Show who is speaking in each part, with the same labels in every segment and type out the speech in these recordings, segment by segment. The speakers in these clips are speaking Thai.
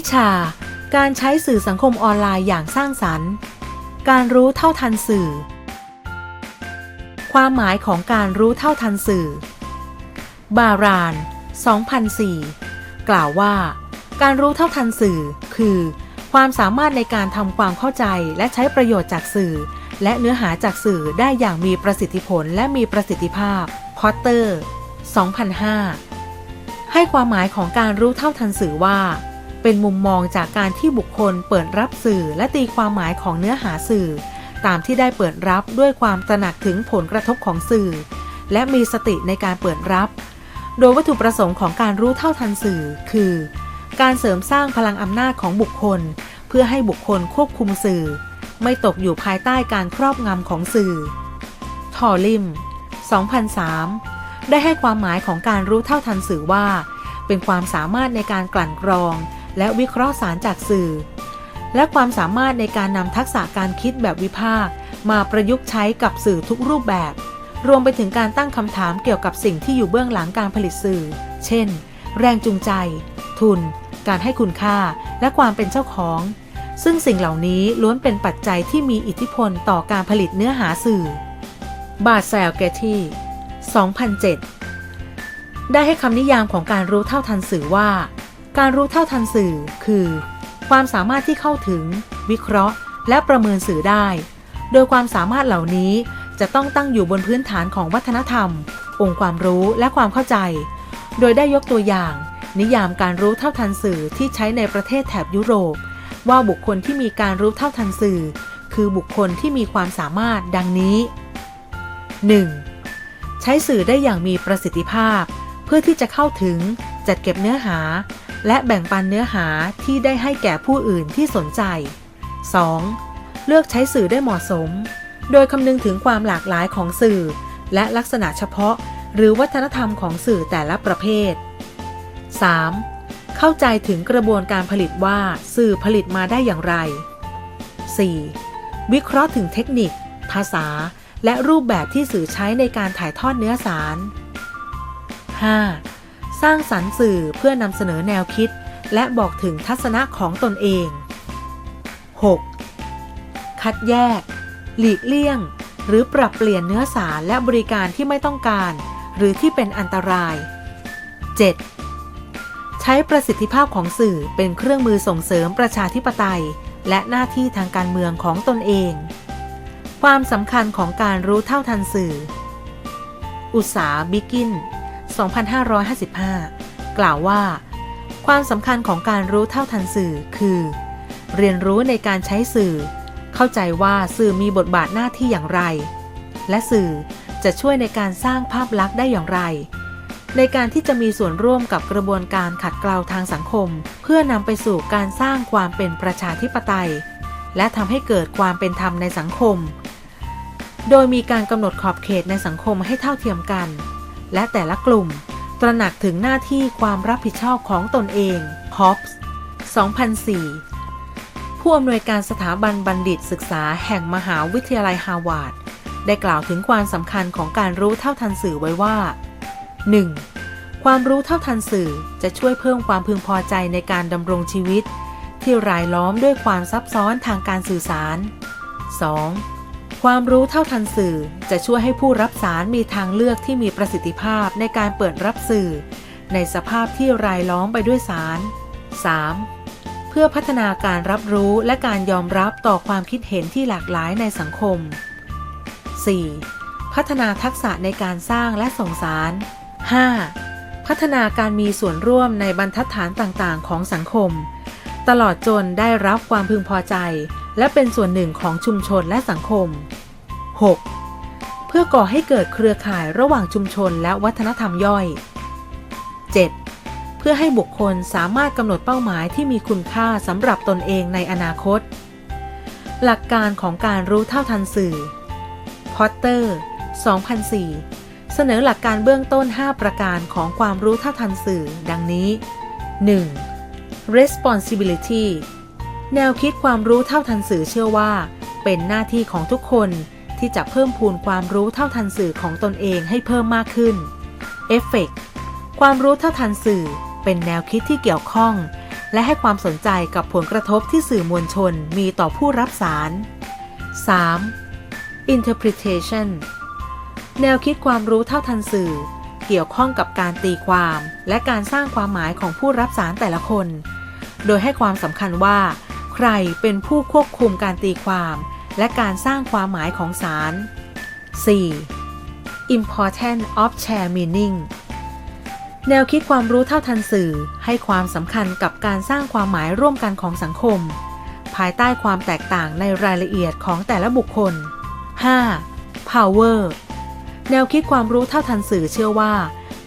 Speaker 1: วิชา การใช้สื่อสังคมออนไลน์อย่างสร้างสรรค์ การรู้เท่าทันสื่อ ความหมายของการรู้เท่าทันสื่อ บาราน 2004 กล่าวว่า การรู้เท่าทันสื่อ คือ ความสามารถในการทำความเข้าใจและใช้ประโยชน์จากสื่อ และเนื้อหาจากสื่อได้อย่างมีประสิทธิผลและมีประสิทธิภาพ พอตเตอร์ 2005 ให้ความหมายของการรู้เท่าทันสื่อว่า เป็นมุมมองจากการที่บุคคลเปิดรับสื่อและตีความหมายของเนื้อหาสื่อ ตามที่ได้เปิดรับด้วยความตระหนักถึงผลกระทบของสื่อ และมีสติในการเปิดรับ โดยวัตถุประสงค์ของการรู้เท่าทันสื่อ คือ การเสริมสร้างพลังอำนาจของบุคคล เพื่อให้บุคคลควบคุมสื่อ ไม่ตกอยู่ภายใต้การครอบงำของสื่อทอลิม 2003 ได้ให้ความหมายของการรู้เท่าทันสื่อว่า เป็นความสามารถในการกลั่นกรอง และวิเคราะห์สารจากสื่อ และความสามารถในการนำทักษะการคิดแบบวิพากษ์มาประยุกต์ใช้กับสื่อทุกรูปแบบ รวมไปถึงการตั้งคำถามเกี่ยวกับสิ่งที่อยู่เบื้องหลังการผลิตสื่อ เช่น แรงจูงใจ ทุน การให้คุณค่า และความเป็นเจ้าของ ซึ่งสิ่งเหล่านี้ล้วนเป็นปัจจัยที่มีอิทธิพลต่อการผลิตเนื้อหาสื่อ บาร์แซลเกตที่2007 ได้ให้คำนิยามของการรู้เท่าทันสื่อว่า การรู้เท่าทันสื่อ คือ ความสามารถที่เข้าถึง วิเคราะห์ และประเมินสื่อได้ โดยความสามารถเหล่านี้จะต้องตั้งอยู่บนพื้นฐานของวัฒนธรรม องค์ความรู้และความเข้าใจ โดยได้ยกตัวอย่าง นิยามการรู้เท่าทันสื่อที่ใช้ในประเทศแถบยุโรป ว่าบุคคลที่มีการรู้เท่าทันสื่อ คือบุคคลที่มีความสามารถดังนี้ 1. ใช้สื่อได้อย่างมีประสิทธิภาพ เพื่อที่จะเข้าถึงจัดเก็บเนื้อหา และแบ่งปันเนื้อหาที่ได้ให้แก่ผู้อื่นที่สนใจ 2. เลือกใช้สื่อได้เหมาะสม โดยคำนึงถึงความหลากหลายของสื่อ และลักษณะเฉพาะ หรือวัฒนธรรมของสื่อแต่ละประเภท 3. เข้าใจถึงกระบวนการผลิตว่าสื่อผลิตมาได้อย่างไร 4. วิเคราะห์ถึงเทคนิค ภาษา และรูปแบบที่สื่อใช้ในการถ่ายทอดเนื้อสาร 5. สร้างสรรค์สื่อเพื่อนำเสนอแนวคิด และบอกถึงทัศนะของตนเอง 6. คัดแยก หลีกเลี่ยง หรือปรับเปลี่ยนเนื้อสารและบริการที่ไม่ต้องการ หรือที่เป็นอันตราย 7. ใช้ประสิทธิภาพของสื่อเป็นเครื่องมือส่งเสริมประชาธิปไตย และหน้าที่ทางการเมืองของตนเอง ความสำคัญของการรู้เท่าทันสื่อ อุตสาบิกิน 2555 กล่าวว่า ความสำคัญของการรู้เท่าทันสื่อคือ เรียนรู้ในการใช้สื่อ เข้าใจว่าสื่อมีบทบาทหน้าที่อย่างไร และสื่อจะช่วยในการสร้างภาพลักษณ์ได้อย่างไร ในการที่จะมีส่วนร่วมกับกระบวนการขัดเกลาทางสังคม เพื่อนำไปสู่การสร้างความเป็นประชาธิปไตย และทำให้เกิดความเป็นธรรมในสังคม โดยมีการกำหนดขอบเขตในสังคมให้เท่าเทียมกัน และแต่ละกลุ่ม ตระหนักถึงหน้าที่ความรับผิดชอบของตนเองฮอปส์2004 ผู้อำนวยการสถาบันบัณฑิตศึกษาแห่งมหาวิทยาลัยฮาร์วาร์ดได้กล่าวถึงความสำคัญของการรู้เท่าทันสื่อไว้ว่า 1. ความรู้เท่าทันสื่อจะช่วยเพิ่มความพึงพอใจในการดำรงชีวิต ที่รายล้อมด้วยความซับซ้อนทางการสื่อสาร 2. ความรู้เท่าทันสื่อจะช่วยให้ผู้รับสารมีทางเลือกที่มีประสิทธิภาพในการเปิดรับสื่อ ในสภาพที่รายล้อมไปด้วยสาร 3. เพื่อพัฒนาการรับรู้และการยอมรับต่อความคิดเห็นที่หลากหลายในสังคม 4. พัฒนาทักษะในการสร้างและส่งสาร 5. พัฒนาการมีส่วนร่วมในบรรทัดฐานต่างๆ ของสังคม ตลอดจนได้รับความพึงพอใจ และเป็นส่วนหนึ่งของชุมชนและสังคม 6. เพื่อก่อให้เกิดเครือข่ายระหว่างชุมชนและวัฒนธรรมย่อย 7. เพื่อให้บุคคลสามารถกำหนดเป้าหมายที่มีคุณค่าสำหรับตนเองในอนาคต หลักการของการรู้เท่าทันสื่อ พอตเตอร์ 2004 เสนอหลักการเบื้องต้น 5 ประการของความรู้เท่าทันสื่อ ดังนี้ 1. responsibility แนวคิดความรู้เท่าทันสื่อเชื่อว่า เป็นหน้าที่ของทุกคนที่จะเพิ่มพูนความรู้เท่าทันสื่อของตนเองให้เพิ่มมากขึ้น effect ความรู้เท่าทันสื่อเป็นแนวคิดที่เกี่ยวข้อง และให้ความสนใจกับผลกระทบที่สื่อมวลชนมีต่อผู้รับสาร 3. interpretation แนวคิดความรู้เท่าทันสื่อ เกี่ยวข้องกับการตีความ และการสร้างความหมายของผู้รับสารแต่ละคน โดยให้ความสำคัญว่า รเป็นผู้ควบคุมการตีความ และการสร้างความหมายของสาร 4. important of share meaning แนวคิดความรู้เท่าทันสื่อให้ความสำคัญกับการสร้างความหมายร่วมกันของสังคม ภายใต้ความแตกต่างในรายละเอียดของแต่ละบุคคล 5. power แนวคิดความรู้เท่าทันสื่อเชื่อว่า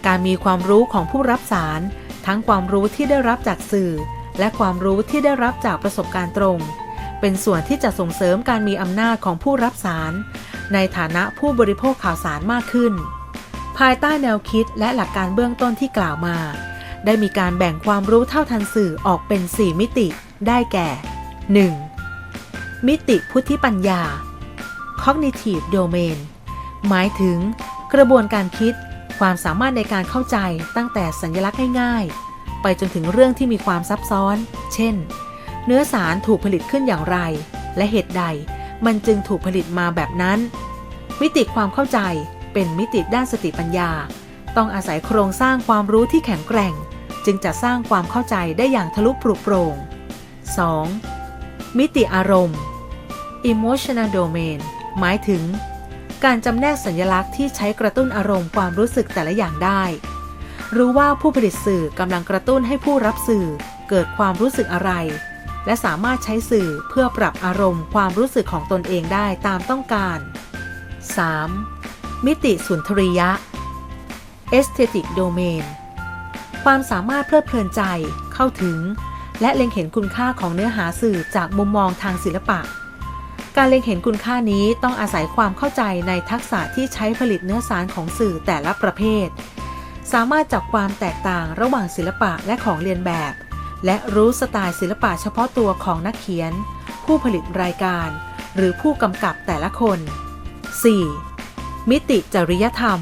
Speaker 1: การมีความรู้ของผู้รับสาร ทั้งความรู้ที่ได้รับจากสื่อ และความรู้ที่ได้รับจากประสบการณ์ตรง เป็นส่วนที่จะส่งเสริมการมีอำนาจของผู้รับสาร ในฐานะผู้บริโภคข่าวสารมากขึ้น ภายใต้แนวคิดและหลักการเบื้องต้นที่กล่าวมา ได้มีการแบ่งความรู้เท่าทันสื่อออกเป็น 4 มิติ ได้แก่ 1. มิติพุทธิปัญญา cognitive domain หมายถึง กระบวนการคิดความสามารถในการเข้าใจตั้งแต่สัญลักษณ์ง่ายๆ ไปจนถึงเรื่องที่มีความซับซ้อน เช่น เนื้อสารถูกผลิตขึ้นอย่างไร และเหตุใด มันจึงถูกผลิตมาแบบนั้น มิติความเข้าใจเป็นมิติด้านสติปัญญา ต้องอาศัยโครงสร้างความรู้ที่แข็งแกร่ง จึงจะสร้างความเข้าใจได้อย่างทะลุปลุกโปร่ง 2. มิติอารมณ์ emotional domain หมายถึง การจำแนกสัญลักษณ์ที่ใช้กระตุ้นอารมณ์ความรู้สึกแต่ละอย่างได้ รู้ว่าผู้ผลิตสื่อกำลังกระตุ้นให้ผู้รับสื่อเกิดความรู้สึกอะไร และสามารถใช้สื่อเพื่อปรับอารมณ์ความรู้สึกของตนเองได้ตามต้องการ 3. มิติสุนทรียะ aesthetic domain ความสามารถเพลิดเพลินใจเข้าถึง และเล็งเห็นคุณค่าของเนื้อหาสื่อจากมุมมองทางศิลปะ การเล็งเห็นคุณค่านี้ต้องอาศัยความเข้าใจในทักษะที่ใช้ผลิตเนื้อสารของสื่อแต่ละประเภท สามารถจับความแตกต่างระหว่างศิลปะและของเรียนแบบ และรู้สไตล์ศิลปะเฉพาะตัวของนักเขียน ผู้ผลิตรายการ หรือผู้กำกับแต่ละคน 4. มิติจริยธรรม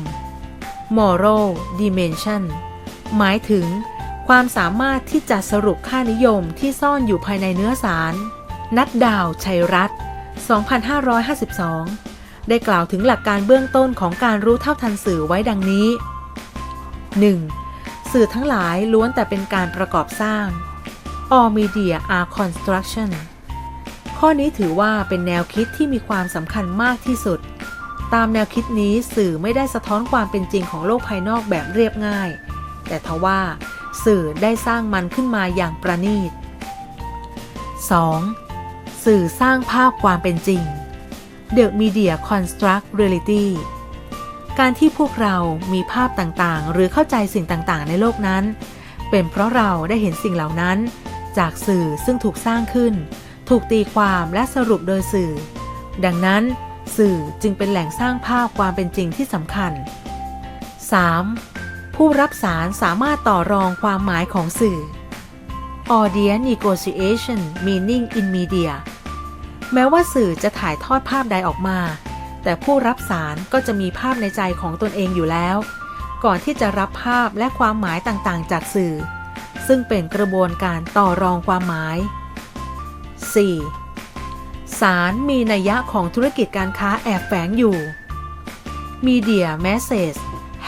Speaker 1: moral dimension หมายถึง ความสามารถที่จะสรุปค่านิยมที่ซ่อนอยู่ภายในเนื้อสาร นัดดาว ชัยรัตน์2552 ได้กล่าวถึงหลักการเบื้องต้นของการรู้เท่าทันสื่อไว้ดังนี้ 1. สื่อทั้งหลายล้วนแต่เป็นการประกอบสร้าง all media are construction ข้อนี้ถือว่าเป็นแนวคิดที่มีความสำคัญมากที่สุด ตามแนวคิดนี้สื่อไม่ได้สะท้อนความเป็นจริงของโลกภายนอกแบบเรียบง่าย แต่ทว่า สื่อได้สร้างมันขึ้นมาอย่างประณีต 2. สื่อสร้างภาพความเป็นจริง The Media Construct Reality การที่พวกเรามีภาพต่างๆ หรือเข้าใจสิ่งต่างๆ ในโลกนั้น เป็นเพราะเราได้เห็นสิ่งเหล่านั้น จากสื่อซึ่งถูกสร้างขึ้น ถูกตีความและสรุปโดยสื่อ ดังนั้น สื่อจึงเป็นแหล่งสร้างภาพความเป็นจริงที่สำคัญ 3. ผู้รับสารสามารถต่อรองความหมายของสื่อ Audience Negotiation Meaning in Media แม้ว่าสื่อจะถ่ายทอดภาพใดออกมา แต่ผู้รับสารก็จะมีภาพในใจของตนเองอยู่แล้ว ก่อนที่จะรับภาพและความหมายต่างๆ จากสื่อ ซึ่งเป็นกระบวนการต่อรองความหมาย 4. สารมีนัยยะของธุรกิจการค้าแอบแฝงอยู่ Media Message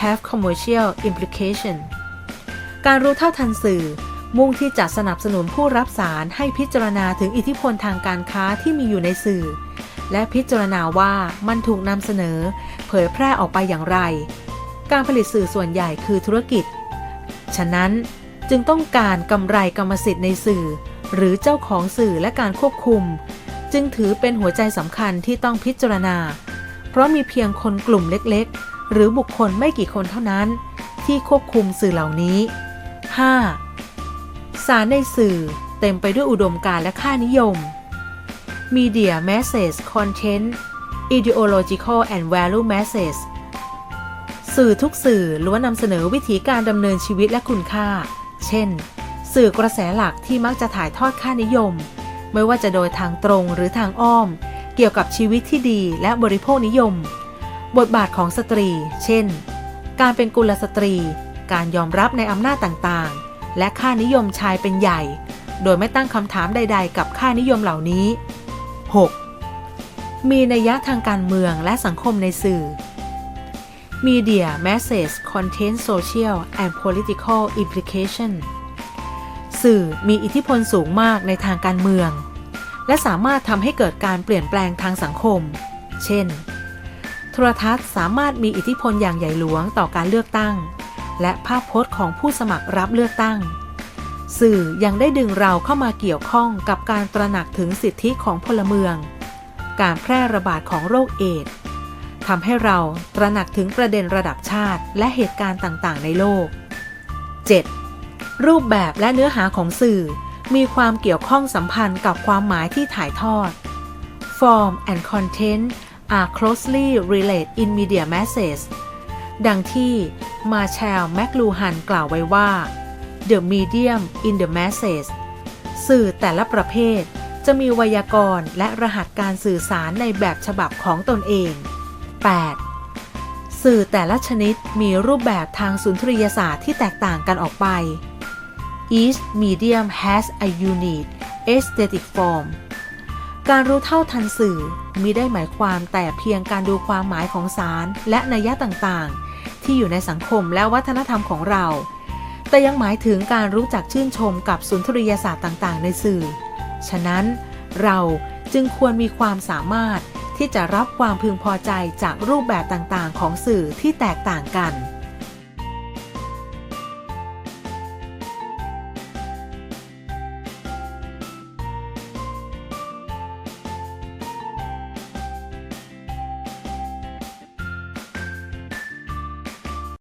Speaker 1: have commercial implication การรู้เท่าทันสื่อ มุ่งที่จะสนับสนุนผู้รับสารให้พิจารณาถึงอิทธิพลทางการค้าที่มีอยู่ในสื่อ และพิจารณาว่ามันถูกนำเสนอ เผยแพร่ออกไปอย่างไร การผลิตสื่อส่วนใหญ่คือธุรกิจ ฉะนั้นจึงต้องการกำไรกรรมสิทธิ์ในสื่อ หรือเจ้าของสื่อและการควบคุม จึงถือเป็นหัวใจสำคัญที่ต้องพิจารณา เพราะมีเพียงคนกลุ่มเล็กๆ หรือบุคคลไม่กี่คนเท่านั้น ที่ควบคุมสื่อเหล่านี้ 5. สารในสื่อเต็มไปด้วยอุดมการณ์และค่านิยม Media Message Content Ideological and Value Message สื่อทุกสื่อล้วนนำเสนอวิธีการดำเนินชีวิตและคุณค่า เช่น สื่อกระแสหลักที่มักจะถ่ายทอดค่านิยม ไม่ว่าจะโดยทางตรงหรือทางอ้อม เกี่ยวกับชีวิตที่ดีและบริโภคนิยม บทบาทของสตรี เช่น การเป็นกุลสตรี การยอมรับในอำนาจต่างๆ และค่านิยมชายเป็นใหญ่ โดยไม่ตั้งคำถามใด ๆ กับค่านิยมเหล่านี้ 6. มีนัยยะทางการเมืองและสังคมในสื่อ Media Message Content Social and Political Implication สื่อมีอิทธิพลสูงมากในทางการเมือง และสามารถทำให้เกิดการเปลี่ยนแปลงทางสังคม เช่น โทรทัศน์สามารถมีอิทธิพลอย่างใหญ่หลวงต่อการเลือกตั้ง และภาพพจน์ของผู้สมัครรับเลือกตั้ง สื่อยังได้ดึงเราเข้ามาเกี่ยวข้องกับการตระหนักถึงสิทธิของพลเมือง การแพร่ระบาดของโรคเอดทำให้เราตระหนักถึงประเด็นระดับชาติและเหตุการณ์ต่างๆ ในโลก 7. รูปแบบและเนื้อหาของสื่อ มีความเกี่ยวข้องสัมพันธ์กับความหมายที่ถ่ายทอด Form and content are closely related in media messages ดังที่มาแชลแมคลูฮันกล่าวไว้ว่า The medium in the message สื่อแต่ละประเภท จะมีไวยากรณ์และรหัสการสื่อสารในแบบฉบับของตนเอง 8. สื่อแต่ละชนิดมีรูปแบบทางสุนทรียศาสตร์ที่แตกต่างกันออกไป Each medium has a unique aesthetic form การรู้เท่าทันสื่อมิได้หมายความแต่เพียงการดูความหมายของสารและนัยยะต่างๆ ที่อยู่ในสังคมและวัฒนธรรมของเรา แต่ยังหมายถึงการรู้จักชื่นชมกับสุนทรียศาสตร์ต่าง ๆ ในสื่อ ฉะนั้นเราจึงควรมีความสามารถที่จะรับความพึงพอใจจากรูปแบบต่าง ๆ ของสื่อที่แตกต่างกัน